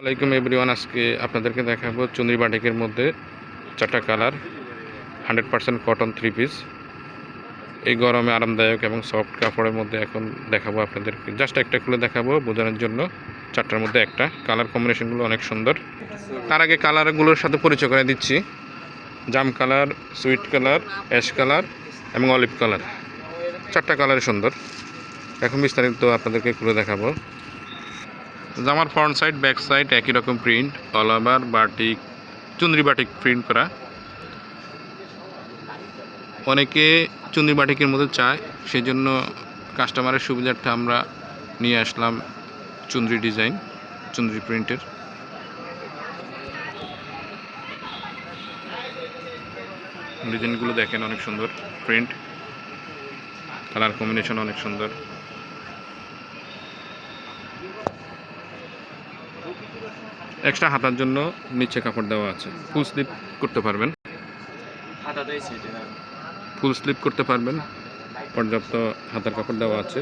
ওয়ালাইকুম এভরিওয়ান, আজকে আপনাদেরকে দেখাবো চুনরি বাটিকের মধ্যে চারটা colour, hundred percent cotton three piece এই গরমে আরামদায়ক এবং সফট কাপড়ের মধ্যে এখন দেখাবো আপনাদেরকে। জাস্ট একটা খুলে দেখাবো বোঝানোর জন্য। চারটার মধ্যে একটা। কালার কম্বিনেশনগুলো অনেক সুন্দর। তার আগে কালারগুলোর সাথে পরিচয় করে দিচ্ছি। জাম colour sweet colour ash colour এবং অলিভ কালার। চারটা কালারই সুন্দর। এখন বিস্তারিত আপনাদেরকে খুলে দেখাবো। জামার ফ্রন্ট সাইড ব্যাক সাইড একই রকম প্রিন্ট অল ওভার বাটিক চুন্দ্রি বাটিক প্রিন্ট করা। অনেকে চুন্দ্রি বাটিকের মধ্যে চায় সেই জন্য কাস্টমারের সুবিধার্থে আমরা নিয়ে আসলাম চুন্দ্রি ডিজাইন চুন্দ্রি প্রিন্টের ডিজাইনগুলো দেখেন অনেক সুন্দর প্রিন্ট কালার কম্বিনেশন অনেক সুন্দর। এক্সট্রা হাতার জন্য নিচে কাপড় দেওয়া আছে। ফুল স্লিপ করতে পারবেন। ফুল স্লিপ করতে পারবেন। পর্যাপ্ত হাতার কাপড় দেওয়া আছে।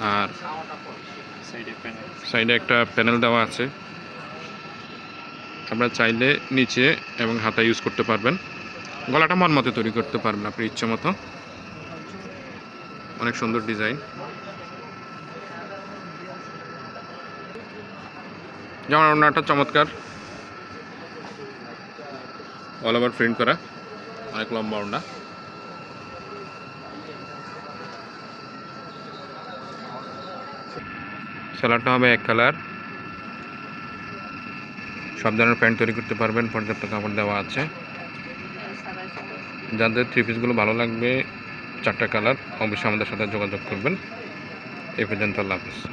আর সাইডে সাইডে একটা প্যানেল দেওয়া আছে। আপনারা চাইলে নিচে এবং হাতা ইউজ করতে পারবেন। গলাটা মন মতো তৈরি করতে পারবেন আপনি ইচ্ছে মতো। অনেক সুন্দর ডিজাইন যেমন ওনাটা চমৎকার। অল ওভার প্রিন্ট করা। অনেক লম্বা ওড়না। সেলারটা হবে এক কালার সব ধরনের প্যান্ট তৈরি করতে পারবেন, পর্যাপ্ত কাপড় দেওয়া আছে। যাদের থ্রি পিসগুলো ভালো লাগবে, চারটা কালার অবশ্যই আমাদের সাথে যোগাযোগ করবেন। এই পর্যন্ত আল্লাহ হাফিজ।